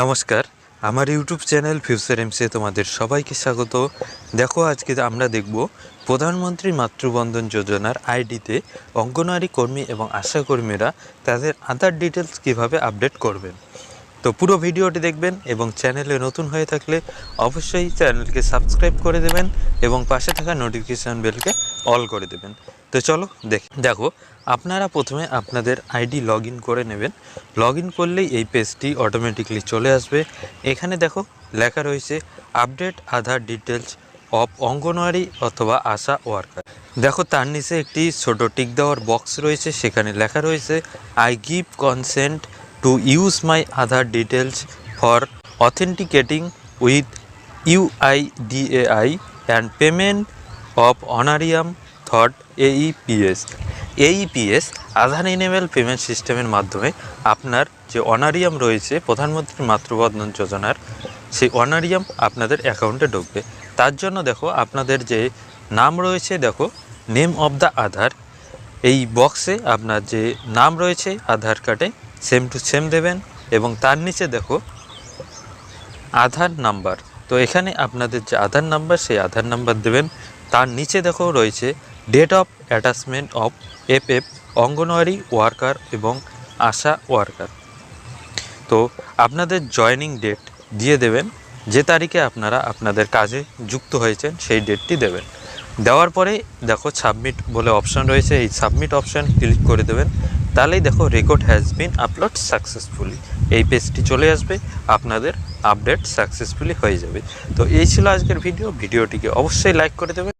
নমস্কার। আমার YouTube channel future এমসে তোমাদের সবাইকে স্বাগত। দেখো, আজকে আমরা দেখব প্রধানমন্ত্রী মাতৃবন্ধন যোজনার আইডিতে অঙ্গনওয়াড়ি কর্মী এবং আশাকর্মীরা তাদের আধার ডিটেলস কীভাবে আপডেট করবেন। তো পুরো ভিডিওটি দেখবেন এবং চ্যানেলে নতুন হয়ে থাকলে অবশ্যই চ্যানেলকে সাবস্ক্রাইব করে দেবেন এবং পাশে থাকা নোটিফিকেশান বেলকে অল করে দেবেন। তো চলো দেখ। দেখো, আপনারা প্রথমে আপনাদের আইডি লগ করে নেবেন। লগ ইন করলেই এই পেজটি অটোমেটিকলি চলে আসবে। এখানে দেখো, লেখা রয়েছে update Aadhaar details of Anganwadi অথবা আশা ওয়ার্কার দেখো, তার নিচে একটি ছোট টিক দেওয়ার বক্স রয়েছে, সেখানে লেখা রয়েছে I give consent to use my Aadhaar details for authenticating with UIDAI and payment of honorarium through AEPS AEPS Aadhaar enable payment সিস্টেমের মাধ্যমে আপনার যে অনারিয়াম রয়েছে প্রধানমন্ত্রী মাতৃবন্ধন যোজনার, সেই অনারিয়াম আপনাদের অ্যাকাউন্টে ঢুকবে। তার জন্য দেখো, আপনাদের যে নাম রয়েছে, দেখো নেম অফ দ্য আধার এই বক্সে আপনার যে নাম রয়েছে আধার কার্ডে সেম টু সেম দেবেন এবং তার নিচে দেখো আধার নাম্বার। তো এখানে আপনাদের যে আধার নাম্বার, সেই আধার নাম্বার দেবেন। তার নিচে দেখো রয়েছে date of attachment of F F Anganwadi worker এবং আশা ওয়ার্কার তো আপনাদের জয়নিং ডেট দিয়ে দেবেন। যে তারিখে আপনারা আপনাদের কাজে যুক্ত হয়েছেন, সেই ডেটটি দেবেন। দেওয়ার পরে দেখো সাবমিট বলে অপশন রয়েছে। এই সাবমিট অপশন ক্লিক করে দেবেন। তাহলেই দেখো record has been upload successfully এই পেজটি চলে আসবে, আপনাদের আপডেট সাকসেসফুলি হয়ে যাবে। তো এই ছিল আজকের ভিডিও ভিডিওটিকে অবশ্যই লাইক করে দেবেন।